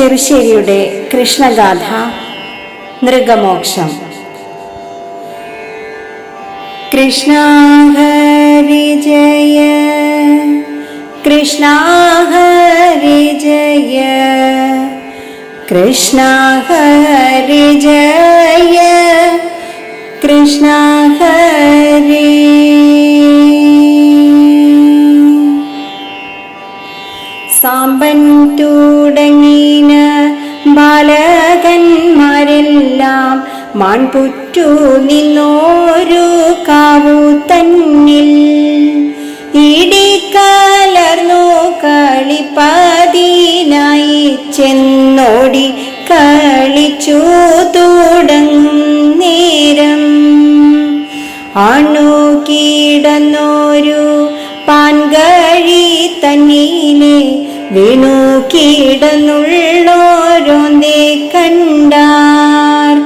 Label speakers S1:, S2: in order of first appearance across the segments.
S1: ചെറുശ്ശേരിയുടെ കൃഷ്ണഗാഥ മൃഗമോക്ഷം. കൃഷ്ണ ഹരി ജയ കൃഷ്ണ ഹരി ജയ കൃഷ്ണ ഹരി ജയ കൃഷ്ണ ഹരി സാമ്പൻ തുടങ്ങിന ബാലകന്മാരെല്ലാം മാൺപുറ്റു നിന്നോരു കാവു തന്നിൽ ഇടിക്കലർന്നു കളിപ്പതിനായി ചെന്നോടി കളിച്ചു തുടങ്ങും നേരം. കിടന്നോരു പാൻകഴി തന്നീലെ വീണു നീ കണ്ടാർ.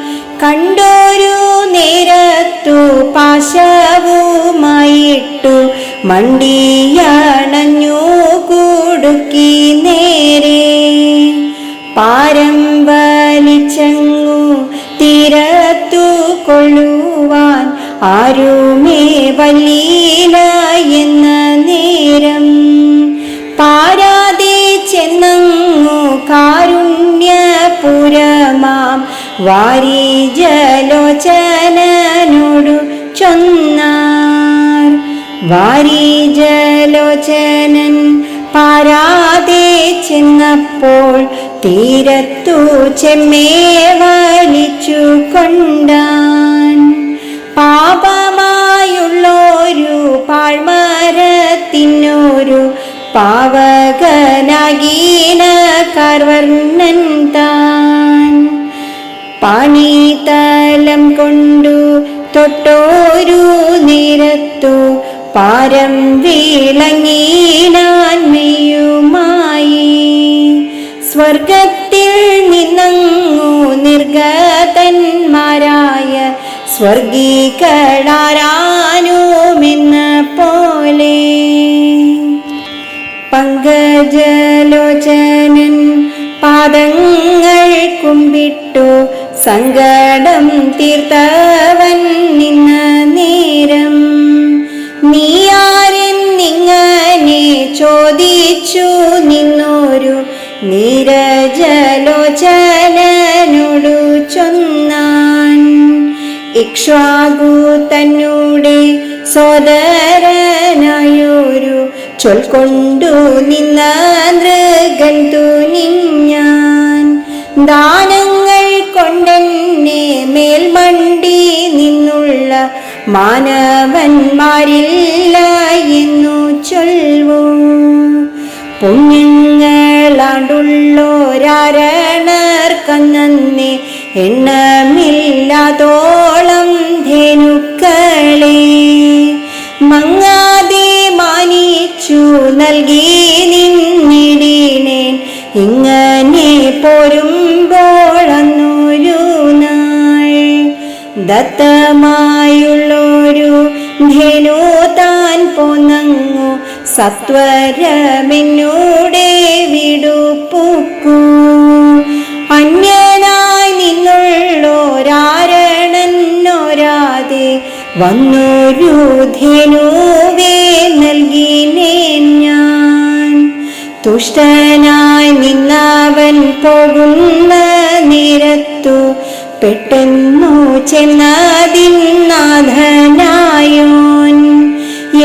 S1: കണ്ടോരു നേരത്തു പാശവുമായിട്ടു മണ്ടിയണഞ്ഞു കുടുക്കി നേരെ. പാരം വലിച്ചങ്ങു തീരത്തു കൊള്ളുവാൻ ആരുമേ വല്ലീല എന്ന നേരം. കാരുണ്യപുരമാം. വാരി ജലോചനോടു ചൊന്നാർ. വാരി ജലോചനൻ പാരാതെ ചെന്നപ്പോൾ തീരത്തു ചെമ്മേ വലിച്ചു കൊണ്ടാൻ. പാപമായുള്ളൊരു പാഴ്മരത്തിനൊരു പാവകനാഗീന കർവർണൻ താൻ. പാണീതലം കൊണ്ടു തൊട്ടോരു നിരത്തു പാരം വിളങ്ങീനാൻമയുമായി സ്വർഗത്തിൽ നിന്നങ്ങു നിർഗതന്മാരായ സ്വർഗീകളാരാനുമെന്ന പോലെ പങ്കജലോചനൻ പാദങ്ങൾ കുമ്പിട്ടു സങ്കടം തീർത്തവൻ നിന്ന നേരം. നീ നിങ്ങനെ ചോദിച്ചു നിന്നോരു നീരജലോചനോടു ചൊന്നാൻ. ഇക്ഷ്വാകു തന്നൂടെ സോദരനായൊരു ചൊൽക്കൊണ്ടു നിന്ന നൃഗൻ തുനിഞ്ഞാൻ ദാനങ്ങൾ കൊണ്ടെന്നെ മേൽമണ്ടി നിന്നുള്ള മാനവന്മാരില്ല എന്നു ചൊൽവൂ. പുണ്യങ്ങളാണ്ടുള്ളോരാരണർക്കന്നെ എണ്ണമില്ലാതോളം ധേനുക്കളെ. നൽകി നിന്നിടീനേൻ. ഇങ്ങനെ പോരുമ്പോഴന്നൊരു നാൾ ദത്തമായുള്ളൊരു ധനു താൻ പോന്നങ്ങു. സത്വരമെന്നൂടെ വിടുപ്പുക്കൂ വന്നൊരു ധേനുവേ ഞാൻ. തുഷ്ടനായി നിന്നവൻ പോകുന്ന നിരത്തു പെട്ടെന്നു ചെന്നതിൻ നാഥനായോൻ.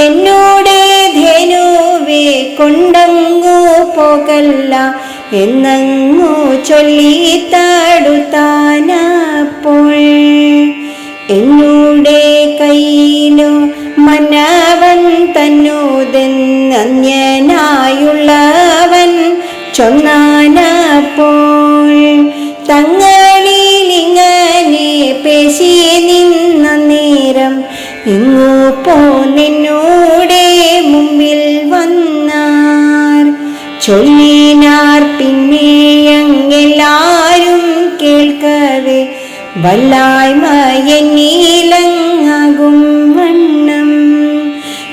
S1: എന്നോടെ ധനുവേ കൊണ്ടങ്ങു പോകല്ല എന്നങ്ങു ചൊല്ലി തടുത്താനപ്പോൾ. എന്നൂടെ കയ്യിലു മനാവൻ തന്നൂതെന്നന്യനായുള്ളവൻ ചൊന്നാനപ്പോൾ തങ്ങളിലിങ്ങനെ പേശി നിന്ന നേരം ഇങ്ങു പോന്നെന്നൂടെ മുമ്പിൽ വന്നാർ ചൊല്ലിനാർ പിന്നെയെല്ലാരും വല്ലായ്മ എന്നീലങ്ങാകും വണ്ണം.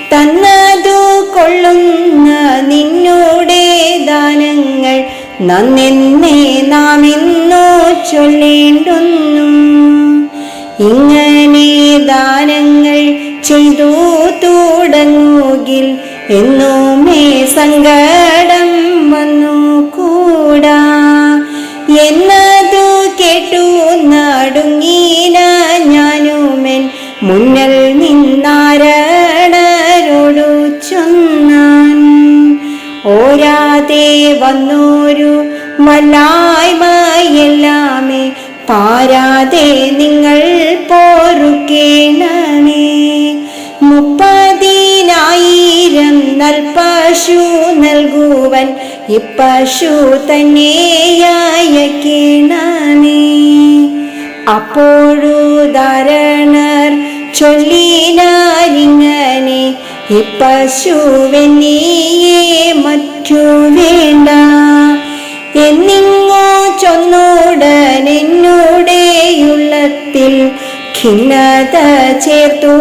S1: തന്നതു കൊള്ളുന്ന നിന്നോടെ ദാനങ്ങൾ നന്നെന്നെ നാം ഇന്നു ചൊല്ലേണ്ടുന്നു. ഇങ്ങനെ ദാനങ്ങൾ ചെയ്തു തുടങ്ങുകിൽ എന്നുമേ സങ്കടം വന്നു കൂടാ മുന്നൽ നിന്നാരണരുളു ചൊന്നാൻ ഓരാതെ വന്നോരു വല്ലായ്മയെല്ലാമേ പാരാതെ നിങ്ങൾ പോറുക്കേണമേ മുപ്പതിനായിരം നൽപശു നൽകുവൻ ഇപ്പശു തന്നെയക്കണമേ അപ്പോഴു ധാരണർ ചൊല്ലിനാരിങ്ങനെ ഇപ്പശുവെന്നീയെ മറ്റു വേണ്ട. എന്നിങ്ങോ ചൊന്നോടനെന്നുടെയുള്ളത്തിൽ ഖിന്നത ചേർത്തു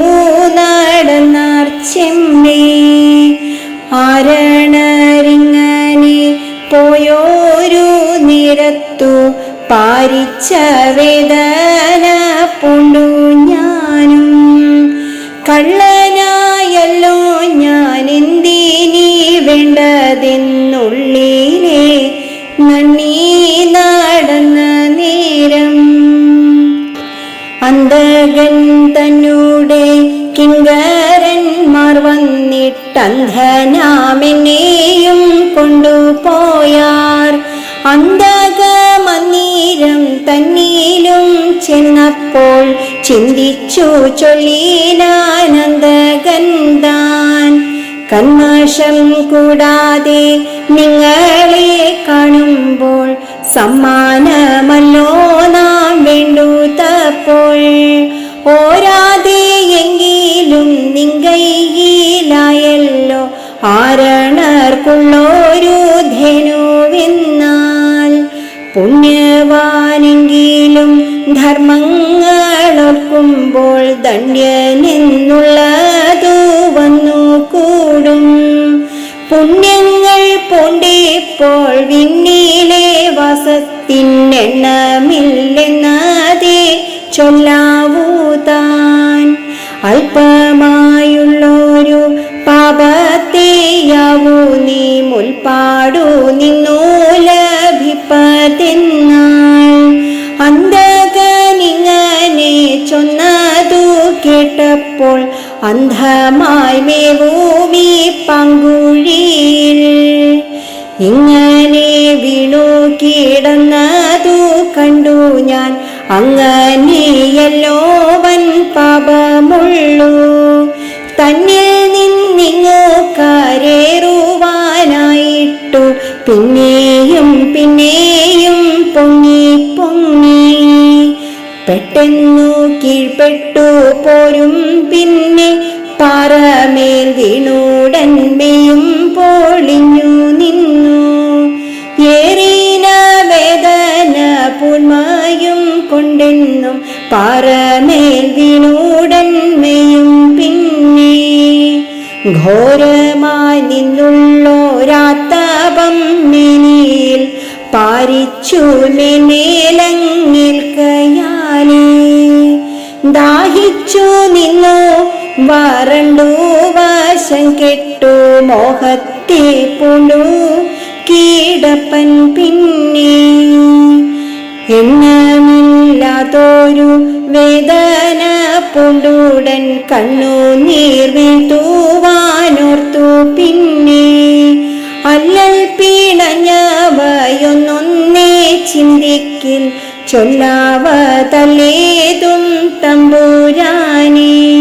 S1: നടന്നാർ ചെമ്മേ. ആരണരിങ്ങനെ പോയോരു നിരത്തു പാരിച്ച വേദന പൂണ്ടു. കള്ളനായല്ലോ ഞാൻ എന്തിനീ വേണ്ടതെന്നുള്ളിലെ നന്ദി നടന്ന നേരം. അന്തകൻ തന്നൂടെ കിങ്കരന്മാർ വന്നിട്ടന്ധനാമെന്നെയും കൊണ്ടുപോയാർ. അന്ധകമന്നീരം തന്നിലും ചെന്നപ്പോൾ ചിന്തിച്ചു ചൊല്ലീനാനന്ദഗന്ധാൻ. കന്മഷം കൂടാതെ നിങ്ങളെ കാണുമ്പോൾ സമ്മാനമല്ലോ നാം വേണ്ടുത്തപ്പോൾ ഓരാതെ എങ്കിലും നിങ്കയിലായല്ലോ ആരണർക്കുള്ളൊരു ധനുവെന്നാൽ. പുണ്യവാനെങ്കിലും ധർമ്മങ്ങളോർക്കുമ്പോൾ ദണ്ഡ്യനെന്നുള്ളതു വന്നു കൂടും പുണ്യങ്ങൾ പൂണ്ടിപ്പോൾ വിണ്ണിലെ വസത്തിനെണ്ണമില്ലെന്നാതെ ചൊല്ലാവൂ താൻ അല്പമായുള്ളൊരു പാപത്തെയാവൂ നീ മുൽപ്പാടു നിന്നു ലഭിപ്പതെന്നാൽ കേട്ടപ്പോൾ അന്ധമായി മേവൂമി പങ്കുഴിയിൽ ഇങ്ങനെ വീണു കിടന്നതു കണ്ടു ഞാൻ. അങ്ങനെയല്ലോ വൻ പാപമുള്ളൂ. തന്നിൽ നിന്നിങ്ങു കരേറുവാനായിട്ടു. പിന്നെയും പിന്നെയും പൊങ്ങി പൊങ്ങി. പെട്ടെന്നു കീഴ്പ്പെട്ടു വീണുടന്മയും പൊളിഞ്ഞു നിന്നു. ഏറീന വേദന പൂന്മായും കൊണ്ടെന്നും പാറമേൽ വീണൂടന്മയും പിന്നെ. ഘോരമായി നിന്നുള്ളോരാത്താപം മെനിയിൽ പാരിച്ചു മേലേലങ്ങിൽക്കയാലേ ദാഹിച്ചു നിന്നു വരണ്ടു വാശം കെട്ടു മോഹത്തെ പുണു കീടപ്പൻ പിന്നെ. എണ്ണമില്ലാതൊരു വേദന പുണ്ടുടൻ കണ്ണു നീർ വീഴ്ത്തുവാനോർത്തു പിന്നെ. അല്ലൽ പിണഞ്ഞവയൊന്നൊന്നേ ചിന്തിക്കിൽ ചൊല്ലാവ തല്ലേതും തമ്പുരാനേ.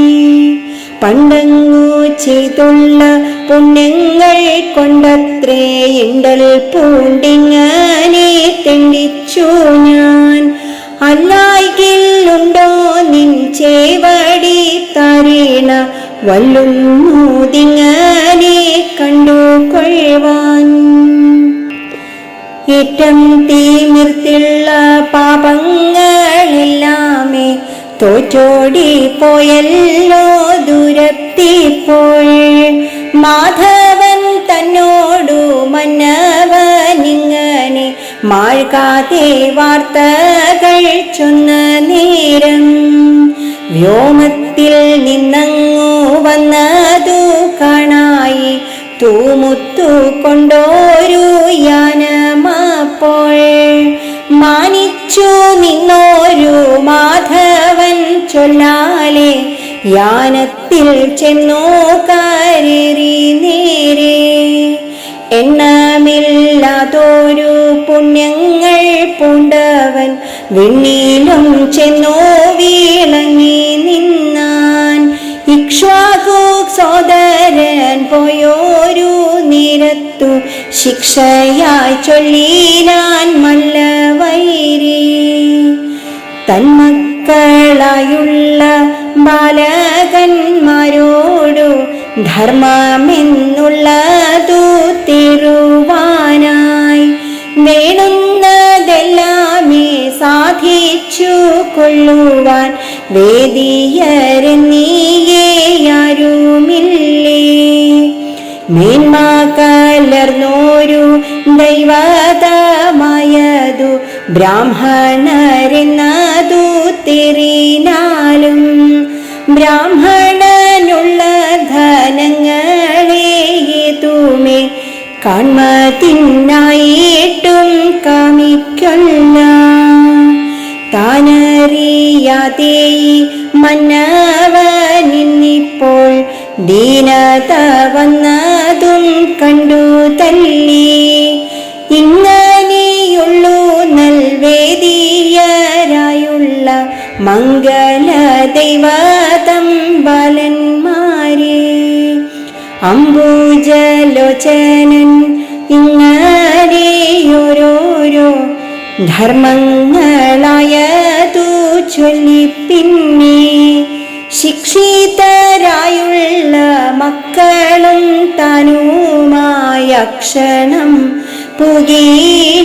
S1: പണ്ടങ്ങു ചെയ്തുള്ള പുണ്യങ്ങൾ കൊണ്ടത്രേ ഇണ്ടൽ പൂണ്ടിങ്ങനെ തെണ്ടിച്ചു ഞാൻ. അല്ലായികില്ലുണ്ടോ നിൻ ചേവടി തരീണ? വല്ലുന്നൂതിങ്ങനെ കണ്ടു കൊഴുവാൻ ഏറ്റം തീമിർത്തുള്ള പാപങ്ങളെല്ലാമേ തോറ്റോടി പോയല്ലോ ദുരത്തിപ്പോൾ. മാധവൻ തന്നോടു മന്നവനിങ്ങനെ മാഴ്കാതെ വാർത്തകൾ ചൊന്ന നേരം വ്യോമത്തിൽ നിന്നങ്ങു വന്നതു കാണായി. തൂമുത്തു കൊണ്ടോരു യാനമാപ്പോൾ. മാനിച്ചു ചൊല്ലാലെ. യാനത്തിൽ ചെന്നു കരേറി നേരെ. എണ്ണമില്ലാതൊരു പുണ്യങ്ങൾ പൂണ്ടവൻ വിണ്ണിലും ചെന്നോ വീളങ്ങി നിന്നാൻ. ഇക്ഷ്വാകു സോദരൻ പോയോരു നിരത്തു ശിക്ഷയായി ചൊല്ലിനാൻ മല്ലവൈരി തന്മക്കളായുള്ള ബാലകന്മാരോടു ധർമ്മമെന്നുള്ളതു തിരുവാനായി വേണുന്നതെല്ലാമേ സാധിച്ചു കൊള്ളുവാൻ വേദിയരെന്നീയാരുമില്ലേ മേന്മ കലർന്നോരു ദൈവതമായതു ബ്രാഹ്മണരെന്നതു തിരിനാലും ബ്രാഹ്മണനുള്ള ധനങ്ങളേതുമേ കാൺമതിനായിട്ടും കാമിക്കൊല്ല. താനറിയാതെ മന്നവനിന്നിപ്പോൾ ദീനത വന്നതും കണ്ടു തല്ലി മംഗല ദൈവതം ബാലന്മാരെ അംബുജലോചനൻ ഇങ്ങനെയോരോരോ ധർമ്മങ്ങളായതു ചൊല്ലിപ്പിന്നെ ശിക്ഷിതരായുള്ള മക്കളും തനുമായ ക്ഷണം പുകീടാനലയത്തിൽ